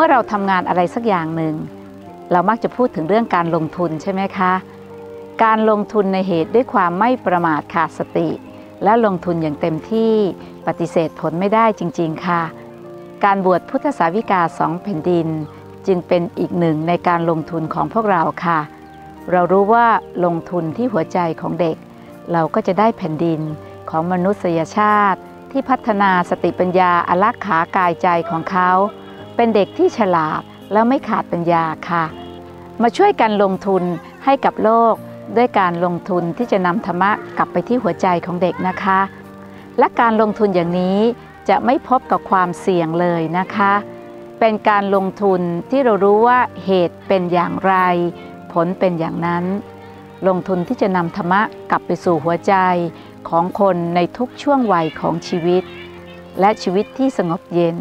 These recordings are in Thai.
มื่อเราทำงานอะไรสักอย่างหนึ่ง เรามักจะพูดถึงเรื่องการลงทุนใช่ไหมคะ การลงทุนในเหตุด้วยความไม่ประมาทขาดสติ และลงทุนอย่างเต็มที่ปฏิเสธผลไม่ได้จริง ๆ ค่ะ การบวชพุทธสาวิกาสองแผ่นดิน จึงเป็นอีกหนึ่งในการลงทุนของพวกเราค่ะ เรารู้ว่าลงทุนที่หัวใจของเด็ก เราก็จะได้แผ่นดินของมนุษยชาติ ที่พัฒนาสติปัญญาอลักขากายใจของเขา เป็นเด็กที่ฉลาดแล้วไม่ขาดปัญญาค่ะ มาช่วยกันลงทุนให้กับโลก ด้วยการลงทุนที่จะนำธรรมะกลับไปที่หัวใจของเด็กนะคะ และการลงทุนอย่างนี้จะไม่พบกับความเสี่ยงเลยนะคะ เป็นการลงทุนที่เรารู้ว่าเหตุเป็นอย่างไร ผลเป็นอย่างนั้น ลงทุนที่จะนำธรรมะกลับไปสู่หัวใจของคนในทุกช่วงวัยของชีวิต และชีวิตที่สงบเย็น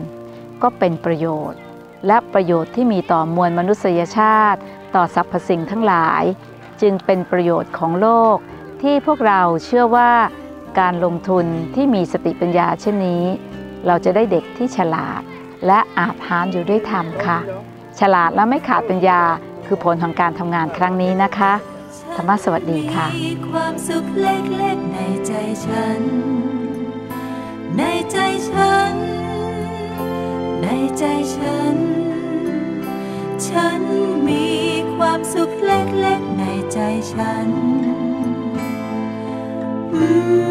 ก็เป็นประโยชน์ และประโยชน์ที่มีต่อมวลมนุษยชาติ ต่อสรรพสิ่งทั้งหลาย จึงเป็นประโยชน์ของโลก ที่พวกเราเชื่อว่า การลงทุนที่มีสติปัญญาเช่นนี้ เราจะได้เด็กที่ฉลาด และอาจหารอยู่ด้วยธรรมค่ะ ฉลาดและไม่ขาดปัญญาคือผลของการทำงานครั้งนี้นะคะธรรมะสวัสดีค่ะความสุขเล็กๆในใจฉัน ในใจ ใจฉัน ฉันมีความสุขเล็กๆในใจฉันอืม